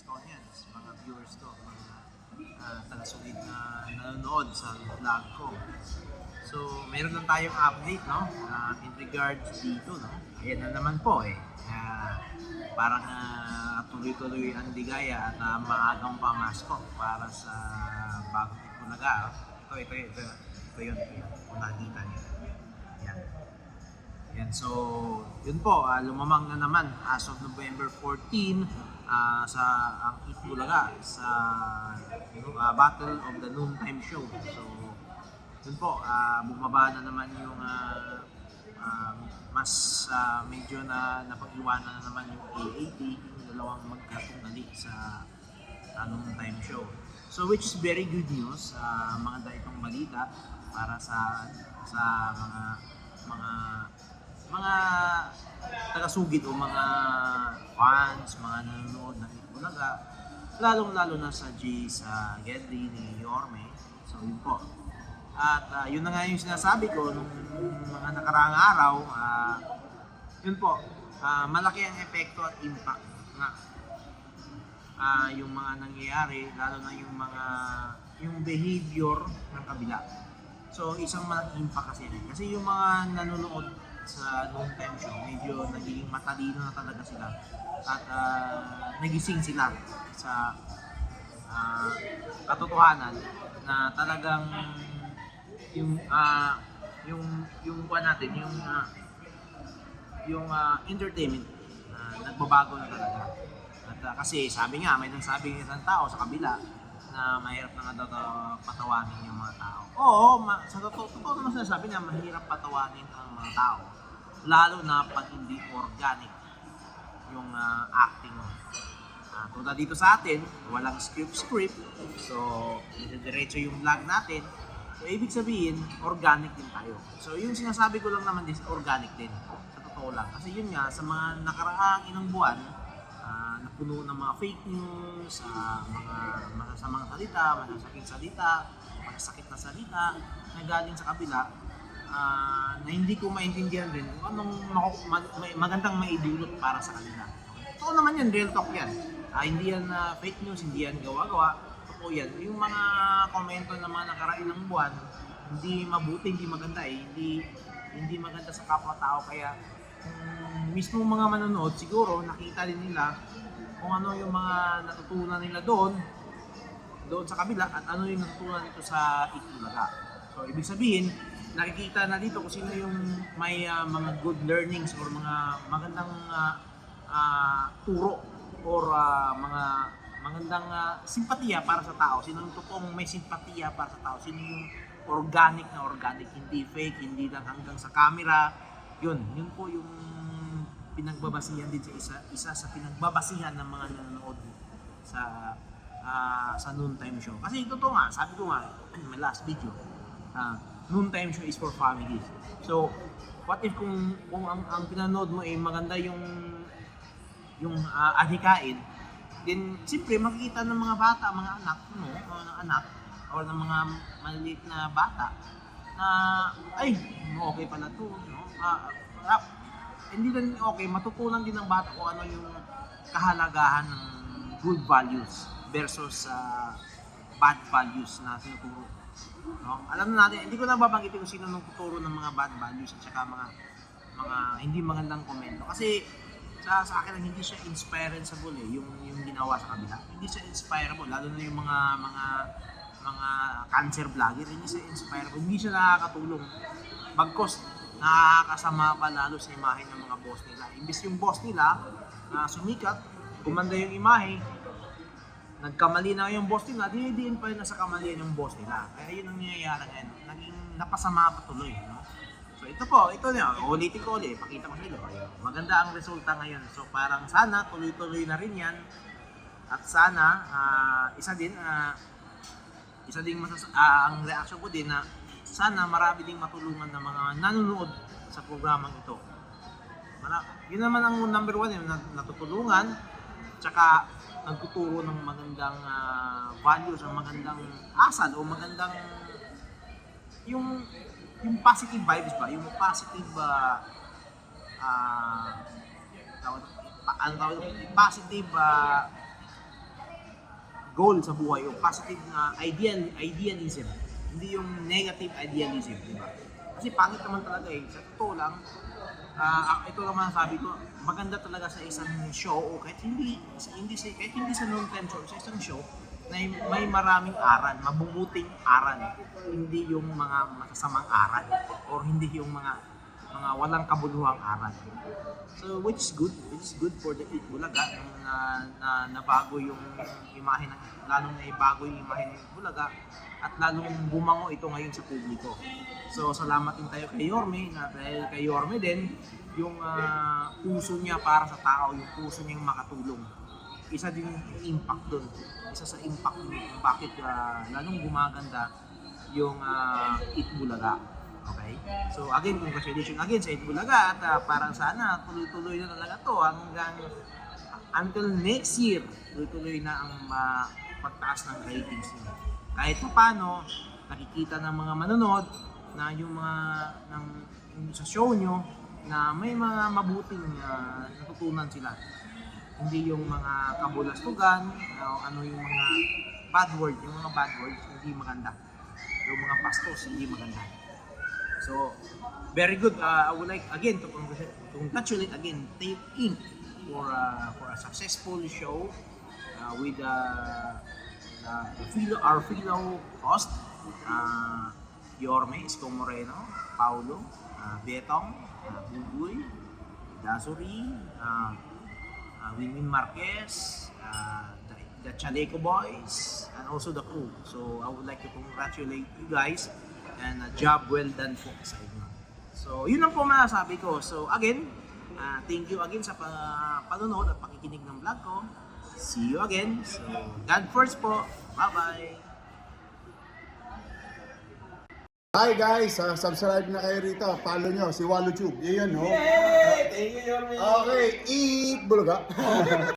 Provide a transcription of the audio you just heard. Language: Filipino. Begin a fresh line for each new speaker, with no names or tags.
Bostonians, mga viewers ko, mga uh, taga-sulit na nanonood sa vlog ko. So, meron lang tayong update, no? Uh, in regards dito, no? Ayan na naman po, eh. Uh, parang uh, tuloy-tuloy ang ligaya at uh, maagang pamasko para sa bagong Ipulaga. Ito, ito, ito, ito ito yun. Kung nakita niyo. Yan. Yan, so, yun po, ah, lumamang na naman as of November 14 ah, sa ang Itbulaga sa ah, Battle of the Noontime Show. So, yun po, ah, bumaba na naman yung ah, ah, mas ah, medyo na napag-iwanan na naman yung A80, yung dalawang magkatungali sa sa Noontime Show. So, which is very good news, sa mga daitong balita para sa sa mga mga mga taga-sugid o mga fans, mga nanonood ng Itbulaga, lalong-lalo na sa G sa Gedli ni Yorme. So yun po. At ah, yun na nga yung sinasabi ko nung mga nakaraang araw, ah, yun po, ah, malaki ang epekto at impact nga ah, yung mga nangyayari, lalo na yung mga yung behavior ng kabila. So, isang malaking impact kasi yun. Kasi yung mga nanonood sa noon time show, medyo nagiging matalino na talaga sila. At ah, nagising sila sa ah, katotohanan na talagang yung ah, yung yung kuha natin, yung ah, yung ah, entertainment ah, nagbabago na talaga. At ah, kasi sabi nga, may nang sabi ng isang tao sa kabila na mahirap na nga daw patawanin yung mga tao. Oo, ma- sa totoo, totoo naman sinasabi niya, mahirap patawanin ang mga tao. Lalo na pag hindi organic yung ah, acting mo. Ah, tulad dito sa atin, walang script-script. So, diretso yung vlog natin. So, ibig sabihin, organic din tayo. So, yung sinasabi ko lang naman is organic din. Sa totoo lang. Kasi yun nga, sa mga nakaraang ilang buwan, ah, napuno ng mga fake news, ah, mga masasamang salita, masasakit salita, masasakit na salita, na galing sa kabila, ah, na hindi ko maintindihan din kung anong ma- may- magandang maidulot para sa kanila. Totoo naman yan, real talk yan. Ah, hindi yan ah, fake news, hindi yan gawa-gawa. Totoo yan. Yung mga komento ng mga nakaraang buwan, hindi mabuti, hindi maganda eh. Hindi, hindi maganda sa kapwa-tao. Kaya kung mismo mga manonood, siguro nakita din nila kung ano yung mga natutunan nila doon, doon sa kabila at ano yung natutunan nito sa Itbulaga. So, ibig sabihin, nakikita na dito kung sino yung may ah, mga good learnings or mga magandang ah, ah, turo or ah, mga magandang ah, simpatiya para sa tao. Sino yung totoong may simpatiya para sa tao? Sino yung organic na organic, hindi fake, hindi lang hanggang sa camera. Yun, yun po yung pinagbabasihan din sa isa, isa sa pinagbabasihan ng mga nanonood sa ah, sa noontime show. Kasi totoo nga, sabi ko nga, my last video, ah, noontime show is for families. So, what if kung kung ang, ang pinanood mo ay maganda yung yung uh, adhikain, then siyempre makikita ng mga bata, mga anak, no, mga anak, or ng mga maliliit na bata, na ay, okay pala to, no? Ah, ah, hindi lang okay, matutunan din ng bata kung ano yung kahalagahan ng good values versus sa bad values na tinuturo. No? Alam na natin, hindi ko na babanggitin kung sino nung tuturo ng mga bad values at saka mga mga hindi magandang komento. Kasi sa, sa akin hindi siya inspirable eh, yung, yung ginawa sa kabila. Hindi siya inspirable, lalo na yung mga mga mga cancer vlogger, hindi siya inspirable, hindi siya nakakatulong. Bagkos, nakakasama pa lalo sa imahe ng mga boss nila. Imbis yung boss nila na sumikat, gumanda yung imahe, nagkamali na yung boss nila, dinidiin pa rin na sa kamalian yung boss nila. Kaya yun ang nangyayari ngayon. Naging napasama pa tuloy. No? So ito po, ito na, ulitin ko ulit, pakita ko sa inyo. Maganda ang resulta ngayon. So parang sana tuloy-tuloy na rin yan. At sana, ah, isa din, ah, isa din masas- ah, ang reaction ko din na sana marami ding matulungan ng mga nanonood sa programang ito. Mara, yun naman ang number one, yung nat- natutulungan, tsaka nagtuturo ng magandang ah, values, ng magandang asal o magandang yung yung positive vibes ba, yung positive ah ah, tawag pa, ano tawag, positive ah, goal sa buhay, yung positive na ideal, idealism. Hindi yung negative idealism, di ba? Kasi pangit naman talaga eh. Sa totoo lang, ah, ito lang masasabi ko, maganda talaga sa isang show o kahit hindi, hindi sa, kahit hindi sa non-time show, sa isang show, na may maraming aral, mabubuting aral. Hindi yung mga masasamang aral or hindi yung mga mga walang kabuluhang aral. So which is good, which is good for the Eat Bulaga na, na nabago yung imahe ng lalong na ibago yung imahe ng Eat Bulaga at lalong bumango ito ngayon sa publiko. So salamat din tayo kay Yorme na dahil kay Yorme din yung ah, puso niya para sa tao, yung puso niyang makatulong. Isa din yung impact doon. Isa sa impact kung bakit ah, lalong gumaganda yung uh, Eat Bulaga. Okay? So again, congratulations again sa Eat Bulaga at ah, parang sana tuloy-tuloy na talaga to hanggang until next year, tuloy-tuloy na ang ah, pagtaas ng ratings niyo. Kahit pa paano, nakikita ng mga manonood na yung mga ng, yung sa show nyo na may mga mabuting ah, natutunan sila. Hindi yung mga kabulastugan, o ano yung mga bad word, yung mga bad words, hindi maganda. Yung mga pastos, hindi maganda. So, very good. Uh, I would like again to congratulate, again Tape Inc. for uh, for a successful show uh, with uh, uh, our fellow host, uh, Yorme Isko Moreno, Paulo, uh, Betong, Bugoy, Dasuri, uh, Winwin Marquez, the, the Chaleco Boys, and also the crew. So I would like to congratulate you guys and a job well done po sa inyo. So yun lang po masasabi ko. So again, uh, thank you again sa pa- panonood at pakikinig ng vlog ko. See you again. So God first po. Bye-bye.
Hi guys, uh, subscribe na kayo rito. Follow nyo si WalloTube. Yun yun, no?
Hey! Thank you, Yorme.
Okay, eat bulaga.